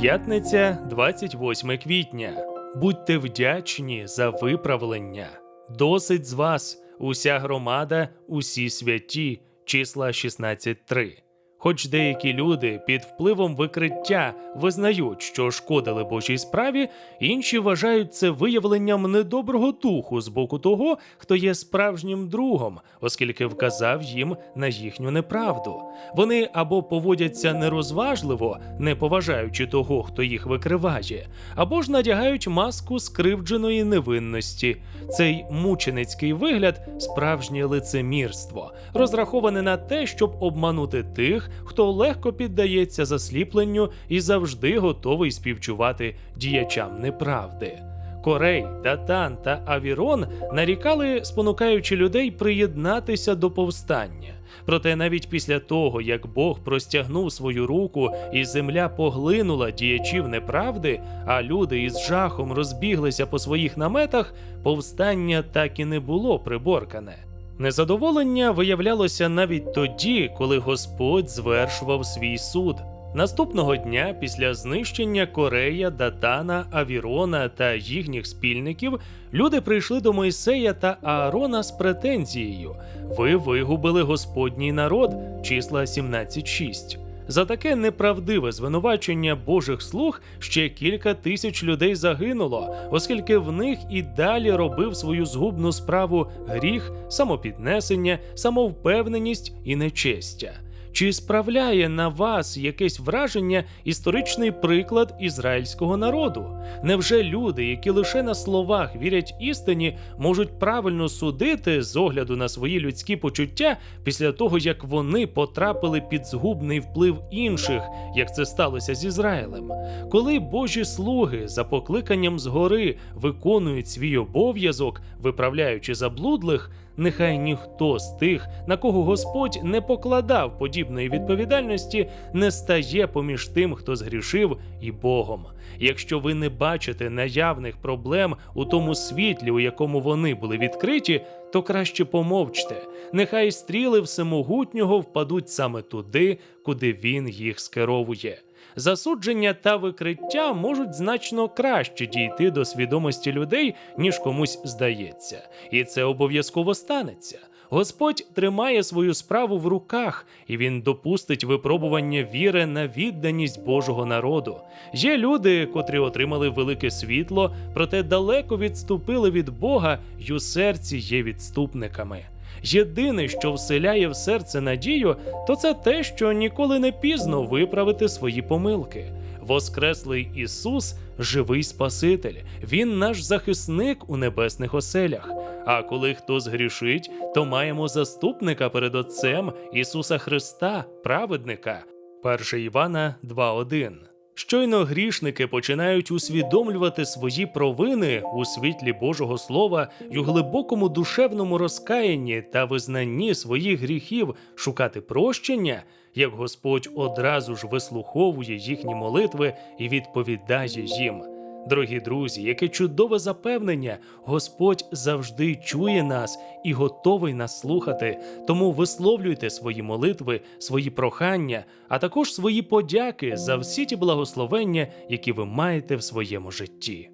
П'ятниця, 28 квітня. Будьте вдячні за виправлення. Досить з вас, уся громада, усі святі, числа 16.3. Хоч деякі люди під впливом викриття визнають, що шкодили Божій справі, інші вважають це виявленням недоброго духу з боку того, хто є справжнім другом, оскільки вказав їм на їхню неправду. Вони або поводяться нерозважливо, не поважаючи того, хто їх викриває, або ж надягають маску скривдженої невинності. Цей мученицький вигляд справжнє лицемірство, розраховане на те, щоб обманути тих, хто легко піддається засліпленню і завжди готовий співчувати діячам неправди. Корей, Датан та Авірон нарікали, спонукаючи людей приєднатися до повстання. Проте навіть після того, як Бог простягнув свою руку і земля поглинула діячів неправди, а люди із жахом розбіглися по своїх наметах, повстання так і не було приборкане. Незадоволення виявлялося навіть тоді, коли Господь звершував свій суд. Наступного дня, після знищення Корея, Датана, Авірона та їхніх спільників, люди прийшли до Мойсея та Аарона з претензією: Ви вигубили Господній народ, числа 17.6. За таке неправдиве звинувачення Божих слуг ще кілька тисяч людей загинуло, оскільки в них і далі робив свою згубну справу гріх, самопіднесення, самовпевненість і нечестя. Чи справляє на вас якесь враження історичний приклад ізраїльського народу? Невже люди, які лише на словах вірять істині, можуть правильно судити з огляду на свої людські почуття після того, як вони потрапили під згубний вплив інших, як це сталося з Ізраїлем? Коли Божі слуги за покликанням згори виконують свій обов'язок, виправляючи заблудлих, нехай ніхто з тих, на кого Господь не покладав подібної відповідальності, не стає поміж тим, хто згрішив, і Богом. Якщо ви не бачите наявних проблем у тому світлі, у якому вони були відкриті, то краще помовчте. Нехай стріли всемогутнього впадуть саме туди, куди він їх скеровує. Засудження та викриття можуть значно краще дійти до свідомості людей, ніж комусь здається, і це обов'язково станеться. Господь тримає свою справу в руках, і він допустить випробування віри на відданість Божого народу. Є люди, котрі отримали велике світло, проте далеко відступили від Бога й у серці є відступниками. Єдине, що вселяє в серце надію, то це те, що ніколи не пізно виправити свої помилки. Воскреслий Ісус живий Спаситель, Він наш захисник у небесних оселях. А коли хто згрішить, то маємо заступника перед Отцем Ісуса Христа, праведника. 1 Івана 2.1 Щойно грішники починають усвідомлювати свої провини у світлі Божого Слова й у глибокому душевному розкаянні та визнанні своїх гріхів шукати прощення, як Господь одразу ж вислуховує їхні молитви і відповідає їм. Дорогі друзі, яке чудове запевнення! Господь завжди чує нас і готовий нас слухати. Тому висловлюйте свої молитви, свої прохання, а також свої подяки за всі ті благословення, які ви маєте в своєму житті.